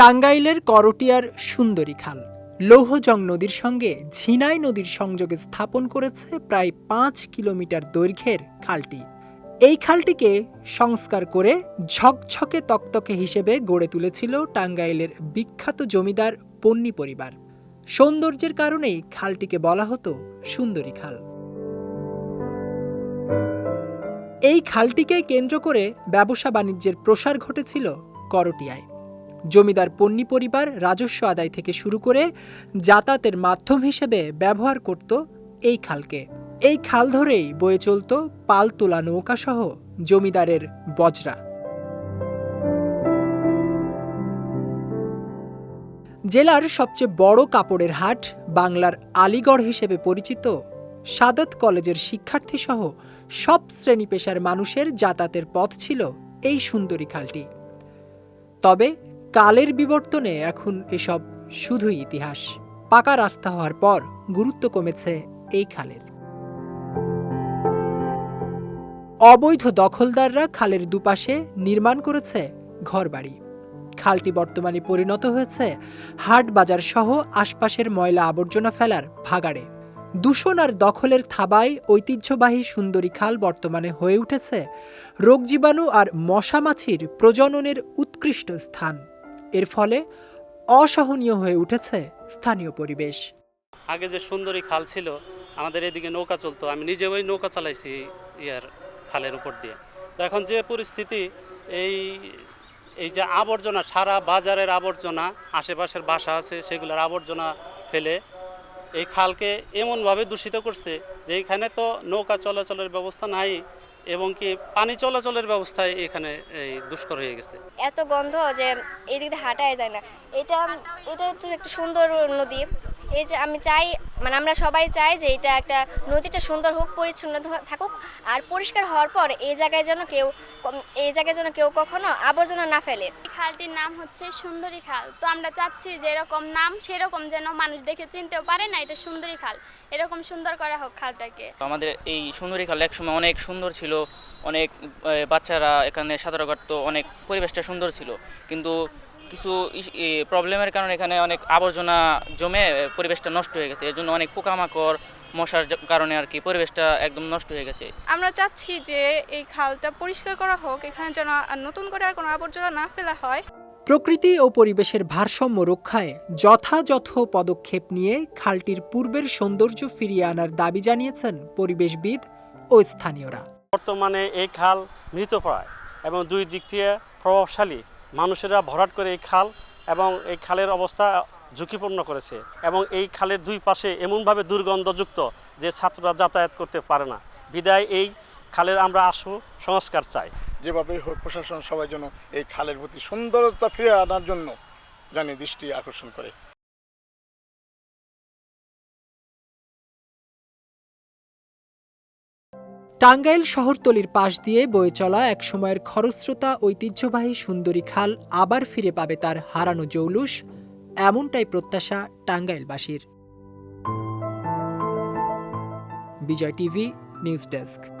টাঙ্গাইলের করটিয়ার সুন্দরী খাল। লৌহজং নদীর সঙ্গে ঝিনাই নদীর সংযোগে স্থাপন করেছে প্রায় পাঁচ কিলোমিটার দৈর্ঘ্যের খালটি। এই খালটিকে সংস্কার করে ঝকঝকে তকতকে হিসেবে গড়ে তুলেছিল টাঙ্গাইলের বিখ্যাত জমিদার পন্নী পরিবার। সৌন্দর্যের কারণেই খালটিকে বলা হতো সুন্দরী খাল। এই খালটিকে কেন্দ্র করে ব্যবসা বাণিজ্যের প্রসার ঘটেছিল করটিয়ায়। জমিদার পন্নী পরিবার রাজস্ব আদায় থেকে শুরু করে যাতায়াতের মাধ্যম হিসেবে ব্যবহার করত এই খালকে। এই খাল ধরেই বয়ে চলত পাল তোলা নৌকাসহ জমিদারের বজরা। জেলার সবচেয়ে বড় কাপড়ের হাট বাংলার আলিগড় হিসেবে পরিচিত। সাদত কলেজের শিক্ষার্থী সহ সব শ্রেণি পেশার মানুষের যাতায়াতের পথ ছিল এই সুন্দরী খালটি। তবে কালের বিবর্তনে এখন এসব শুধুই ইতিহাস। পাকা রাস্তা হওয়ার পর গুরুত্ব কমেছে এই খালের। অবৈধ দখলদাররা খালের দুপাশে নির্মাণ করেছে ঘরবাড়ি। খালটি বর্তমানে পরিণত হয়েছে হাট বাজার সহ আশপাশের ময়লা আবর্জনা ফেলার ভাগাড়ে। দূষণ আর দখলের থাবায় ঐতিহ্যবাহী সুন্দরী খাল বর্তমানে হয়ে উঠেছে রোগ জীবাণু আর মশামাছির প্রজননের উৎকৃষ্ট স্থান। এর ফলে অসহনীয় হয়ে উঠেছে স্থানীয় পরিবেশ। আগে যে সুন্দরী খাল ছিল, আমাদের এদিকে নৌকা চলতো, আমি নিজে ওই নৌকা চালাইছি ইয়ার খালের উপর দিয়ে। তো এখন যে পরিস্থিতি, এই এই যে আবর্জনা, সারা বাজারের আবর্জনা, আশেপাশের বাসা আছে, সেগুলোর আবর্জনা ফেলে এই খালকে এমনভাবে দূষিত করছে যে এখানে তো নৌকা চলাচলের ব্যবস্থা নাই এবং কি পানি চলাচলের ব্যবস্থায় এখানে এই দুষ্কর হয়ে গেছে। এত গন্ধ যে এদিকে হাঁটাই যায় না। এটা এটা তো একটা সুন্দর নদী। এই যে আমি চাই মানে আমরা সবাই চাই যে এটা একটা নদীটা সুন্দর হোক পরিচ্ছন্ন থাকুক। আর পরিষ্কার হওয়ার পর এই জায়গায় যেন কেউ কম- এই জায়গায় যেন কেউ কখনো আবর্জনা না ফেলে। এই খালটির নাম হচ্ছে সুন্দরী খাল। তো আমরা চাচ্ছি যে এরকম নাম সেরকম যেন মানুষ দেখে চিনতেও পারে না এটা সুন্দরী খাল। এরকম সুন্দর করা হোক খালটাকে। আমাদের এই সুন্দরী খাল একসময় অনেক সুন্দর ছিল অনেক বাচ্চারা এখানে সাঁতার কাটতো অনেক পরিবেশটা সুন্দর ছিল। কিন্তু কিছু প্রবলেমের কারণে এখানে অনেক আবর্জনা জমে পরিবেশটা নষ্ট হয়ে গেছে। এর জন্য অনেক পোকামাকড় মশার কারণে আর কি পরিবেশটা একদম নষ্ট হয়ে গেছে। আমরা চাচ্ছি যে এই খালটা পরিষ্কার করা হোক এখানে যেন আর নতুন করে আর কোনো আবর্জনা না ফেলা হয়। প্রকৃতি ও পরিবেশের ভারসাম্য রক্ষায় যথাযথ পদক্ষেপ নিয়ে খালটির পূর্বের সৌন্দর্য ফিরিয়ে আনার দাবি জানিয়েছেন পরিবেশবিদ ও স্থানীয়রা। বর্তমানে এই খাল মৃতপ্রায় এবং দুই দিক থেকে প্রভাবশালী। মানুষেরা ভরাট করে এই খাল এবং এই খালের অবস্থা ঝুঁকিপূর্ণ করেছে এবং এই খালের দুই পাশে এমনভাবে দুর্গন্ধযুক্ত যে ছাত্ররা যাতায়াত করতে পারে না। বিদায়, এই খালের আমরা আশু, সংস্কার চাই। যেভাবে হোক প্রশাসন সবাই যেন এই খালের প্রতি সুন্দরতা ফিরে আনার জন্য জানি দৃষ্টি আকর্ষণ করে। টাঙ্গাইল শহরতলির পাশ দিয়ে বয়ে চলা এক সময়ের খরস্রোতা, ঐতিহ্যবাহী সুন্দরী খাল আবার ফিরে পাবে তার হারানো জৌলুস, এমনটাই প্রত্যাশা টাঙ্গাইলবাসীর। Bijoy TV, news desk.